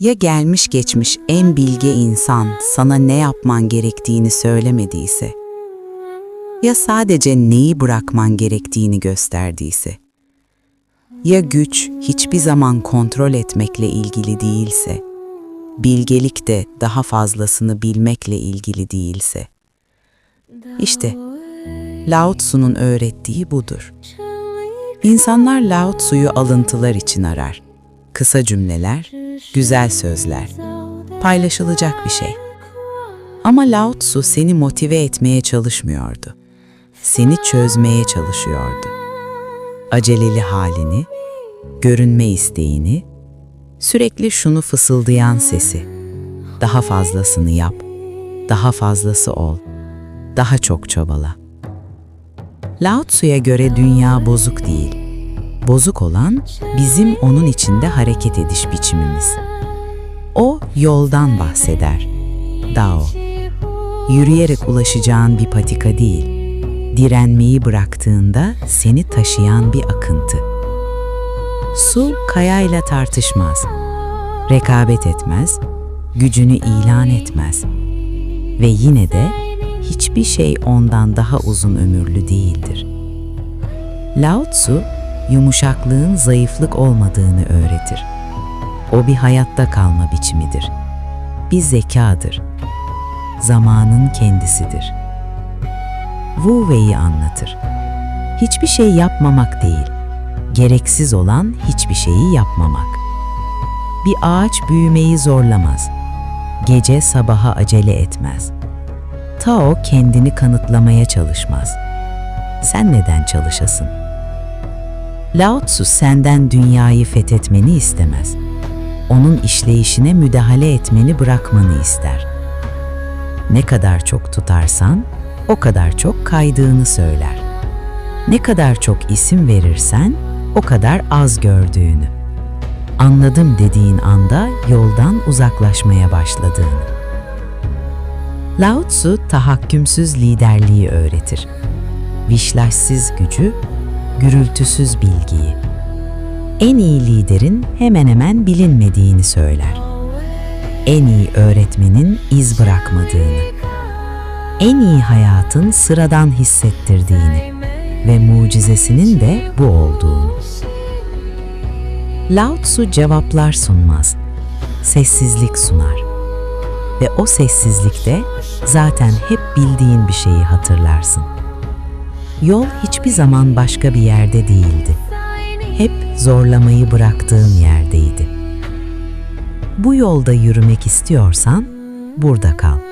Ya gelmiş geçmiş en bilge insan sana ne yapman gerektiğini söylemediyse? Ya sadece neyi bırakman gerektiğini gösterdiyse? Ya güç hiçbir zaman kontrol etmekle ilgili değilse? Bilgelik de daha fazlasını bilmekle ilgili değilse? İşte Lao Tzu'nun öğrettiği budur. İnsanlar Lao Tzu'yu alıntılar için arar. Kısa cümleler, güzel sözler, paylaşılacak bir şey. Ama Lao Tzu seni motive etmeye çalışmıyordu. Seni çözmeye çalışıyordu. Aceleli halini, görünme isteğini, sürekli şunu fısıldayan sesi. Daha fazlasını yap, daha fazlası ol, daha çok çabala. Lao Tzu'ya göre dünya bozuk değil. Bozuk olan bizim onun içinde hareket ediş biçimimiz. O yoldan bahseder. Dao. Yürüyerek ulaşacağın bir patika değil. Direnmeyi bıraktığında seni taşıyan bir akıntı. Su kayayla tartışmaz. Rekabet etmez, gücünü ilan etmez. Ve yine de hiçbir şey ondan daha uzun ömürlü değildir. Lao Tzu, yumuşaklığın zayıflık olmadığını öğretir. O bir hayatta kalma biçimidir. Bir zekadır. Zamanın kendisidir. Wu Wei'yi anlatır. Hiçbir şey yapmamak değil, gereksiz olan hiçbir şeyi yapmamak. Bir ağaç büyümeyi zorlamaz. Gece sabaha acele etmez. Tao kendini kanıtlamaya çalışmaz. Sen neden çalışasın? Lao Tzu senden dünyayı fethetmeni istemez. Onun işleyişine müdahale etmeni bırakmanı ister. Ne kadar çok tutarsan, o kadar çok kaydığını söyler. Ne kadar çok isim verirsen, o kadar az gördüğünü. Anladım dediğin anda yoldan uzaklaşmaya başladığını. Lao Tzu tahakkümsüz liderliği öğretir. Vişlaşsız gücü, gürültüsüz bilgiyi. En iyi liderin hemen hemen bilinmediğini söyler. En iyi öğretmenin iz bırakmadığını. En iyi hayatın sıradan hissettirdiğini ve mucizesinin de bu olduğunu. Lao Tzu cevaplar sunmaz, sessizlik sunar. Ve o sessizlikte zaten hep bildiğin bir şeyi hatırlarsın. Yol hiçbir zaman başka bir yerde değildi. Hep zorlamayı bıraktığın yerdeydi. Bu yolda yürümek istiyorsan burada kal.